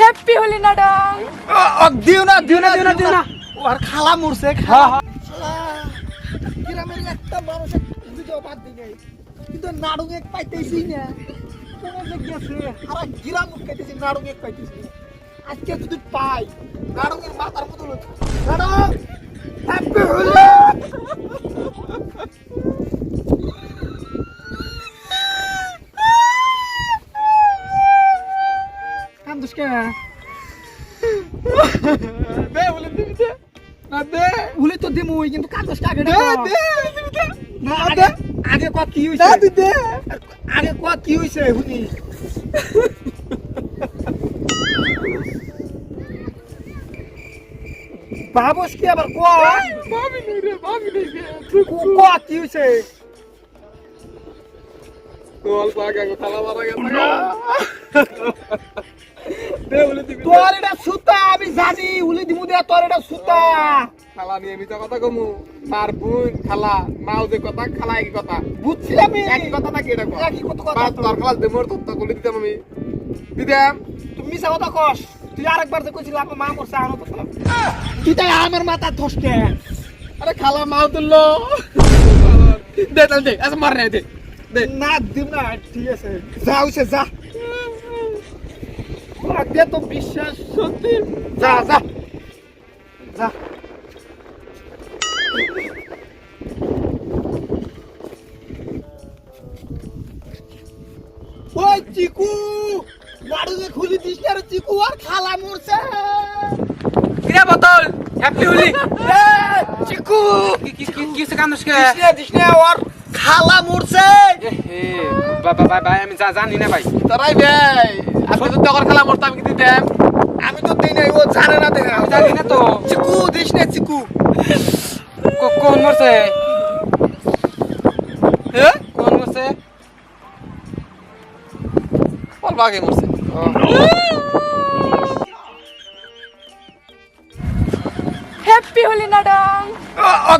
Happy Holi নাডং দিও না দিও না দিও না দিও না। আর খালা মরছে খালা। গ্রামের একটা মানুষ দুটো বাদ দিয়ে কিন্তু নাড়ুং এক পাইতেছি না। কোন যে গেছে? আর গ্রাম উঠকাইতেছি নাড়ুং এক পাইতেছি। আজকে যদি পাই নাড়ুং কান্দুস কে দে বলে দিবি দে না দে উলি তো দিমুই কিন্তু কাগজ কাগে দে দে দিবি দে না আগে আগে কত কি হইছে দে দে আগে কত কি হইছে হুনি বাবুস কি আবার কো ভাবি নেই রে ভাবি নেই রে কো কি হইছে অল্প আগে খালা মারা গেছে দে বলে দিবি তোর এটা সুতা আমি জানি উলি দিমু দে তোর এটা সুতা। খালা নিয়ে মিথ্যা কথা কমু। মার বোন খালা মাও যে কথা খালা একই কথা। বুঝছি আমি। একই কথা নাকি এটা কথা একই কথা। তোর খালা দে মোর তত্ত্ব করে দিতাম আমি। দিতাম তুমি মিশা কথা কস। তুই আরেকবার যে কইছিলি আমার মা মরছে আনো তো তুই তাই আমার মাথা ধসকে আরে খালা মাও তুললো। দে তাহলে দে আচ্ছা মার দে। দে। না দিম না ঠিক আছে। যা হইছে যা। আগে তো বিশ্বাস সত্যি যা যা যা ওই চিকু! নাড়ুকে খুলি দিস না রে চিকু আর খালা মরছে। কিরা বোতল? হ্যাপি হোলি। চিকু! কি কি কি কি কান্দস কে? দিস না দিস না ওর খালা মরছে। ভাই ভাই আমি যা- জানি না ভাই। তোরাই ভাই আজকে তো তখন খালা মরতাম কি দিতাম আমি তো দেই নাই ও জানে না দেয় আমি জানি না তো। চিকু দিস না চিকু? কোন মরছে? হ্যাঁ কোন মরছে? আগে মরছে। হ্যাপি হোলি নাডং।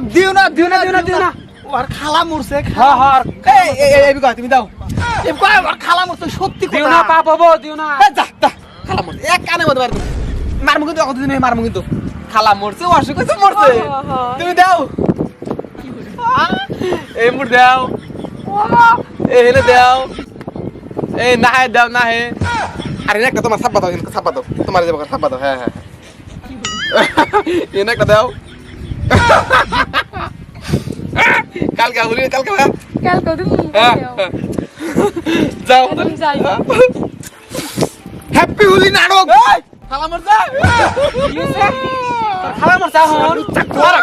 দিও না দিও না দিও না, দিও না। ওর খালা মরছে হ্যাঁ হ্যাঁ এই এই এই তুমি দাও। এই কয় ওর খালা মরছে সত্যি দিও না পাপ হব দিও না। যা যা খালা মরছে। এক কানে মধ্যে মারবো মারমু কিন্তু কতদিন মারমু কিন্তু। খালা মরছে অসুখ হয়েছে মরছে। তুমি দাও। এই মুর দাও। এই হেলে দাও। এই না হে দাও না হে আরে একটা তোমার সাব্বা দাও সাব্বা দাও তোমার যাব সাব্বা দাও হ্যাঁ হ্যাঁ। এনে একটা দাও। কালকে বলি কালকে হ্যাঁ কালকে তুমি হ্যাঁ। যাও। তুমি যাই। হ্যাপি হোলি নাটক খালা মরছে? কি হইছে? তোর